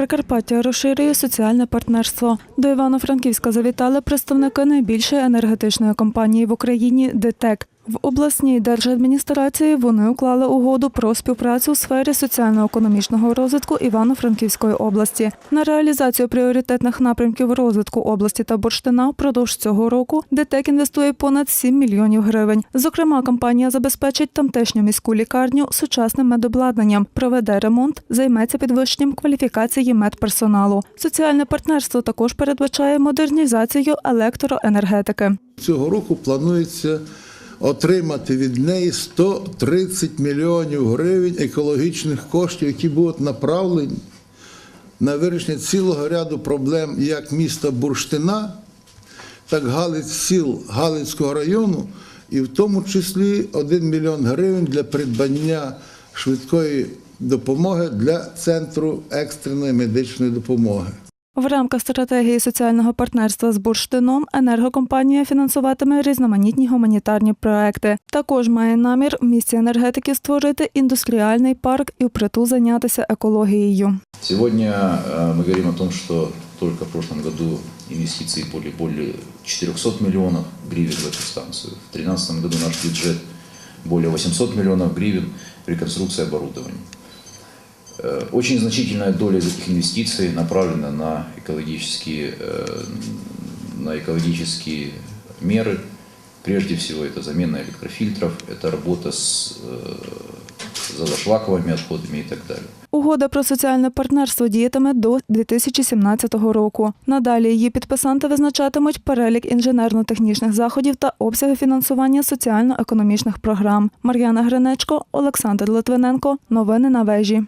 Прикарпаття розширює соціальне партнерство. До Івано-Франківська завітали представники найбільшої енергетичної компанії в Україні ДТЕК. В обласній держадміністрації вони уклали угоду про співпрацю у сфері соціально-економічного розвитку Івано-Франківської області. На реалізацію пріоритетних напрямків розвитку області та бурштина впродовж цього року ДТЕК інвестує понад 7 мільйонів гривень. Зокрема, компанія забезпечить тамтешню міську лікарню сучасним медобладнанням, проведе ремонт, займеться підвищенням кваліфікації медперсоналу. Соціальне партнерство також передбачає модернізацію електроенергетики. Цього року планується отримати від неї 130 мільйонів гривень екологічних коштів, які будуть направлені на вирішення цілого ряду проблем як міста Бурштина, так Галиць сіл Галицького району, і в тому числі 1 мільйон гривень для придбання швидкої допомоги для центру екстреної медичної допомоги. В рамках стратегії соціального партнерства з бурштином енергокомпанія фінансуватиме різноманітні гуманітарні проекти. Також має намір в місті енергетики створити індустріальний парк і впритул зайнятися екологією. Сегодня э, мы говорим о том, что только в прошлом году инвестиции были более 400 миллионов гривен в эту станцию. В 2013 году наш бюджет более 800 миллионов гривен в реконструкции оборудования. Э, Очень значительная доля из этих инвестиций направлена на экологические, э, на экологические меры. Прежде всего, это замена электрофильтров, это работа с э, золошлаковыми отходами и так далее. Угода про соціальне партнерство діятиме до 2017 року. Надалі її підписанти визначатимуть перелік інженерно-технічних заходів та обсяги фінансування соціально-економічних програм. Мар'яна Гринечко, Олександр Литвиненко. Новини на вежі.